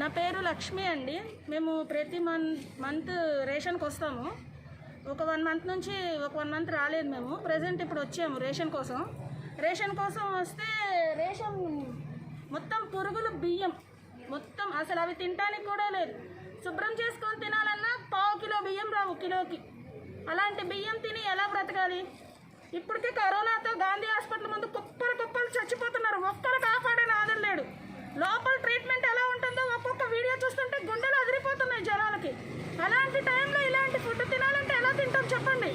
నా పేరు లక్ష్మి అండి. మేము ప్రతి మంత్ మంత్ రేషన్కి వస్తాము. ఒక వన్ మంత్ నుంచి ఒక వన్ మంత్ రాలేదు మేము. ప్రజెంట్ ఇప్పుడు వచ్చాము రేషన్ కోసం. రేషన్ కోసం వస్తే రేషన్ మొత్తం పురుగులు బియ్యం మొత్తం అసలు అవి తినడానికి కూడా లేదు. శుభ్రం చేసుకొని తినాలన్నా పావు కిలో బియ్యం రావు కిలోకి. అలాంటి బియ్యం తిని ఎలా బ్రతకాలి? ఇప్పటికే కరోనాతో గాంధీ హాస్పిటల్ ముందు కుప్పలు కుప్పలు చచ్చిపోతున్నారు చెప్పండి.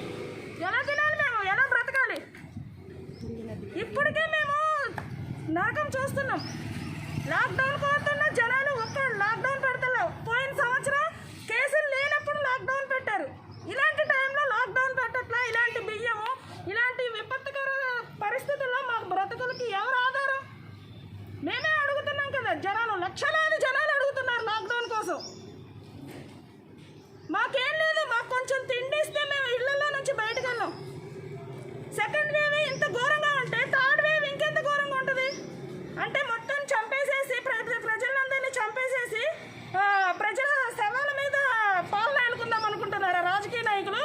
ఎలా తినాలి మేము? ఎలా బ్రతకాలి? ఇప్పటికే మేము నాకం చూస్తున్నాం. లాక్డౌన్ సెకండ్ వేవ్ ఇంత ఘోరంగా ఉంటే థర్డ్ వేవ్ ఇంకెంత ఘోరంగా ఉంటుంది? అంటే మొత్తం చంపేసేసి ప్ర- ప్రజలందరినీ చంపేసేసి ప్రజల శవాల మీద పాలన అనుకుందాం అనుకుంటున్నారా రాజకీయ నాయకులు?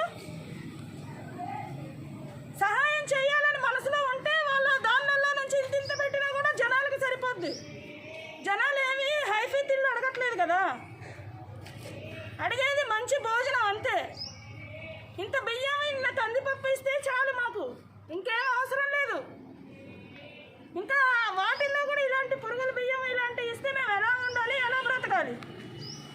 సహాయం చేయాలని మనసులో ఉంటే వాళ్ళ దానిలో నుంచి ఇంత ఇంత పెట్టినా కూడా జనాలకి సరిపోద్ది. జనాలు ఏమి హైఫీ తిల్లు అడగట్లేదు కదా. అడిగేది మంచి భోజనం 뭔가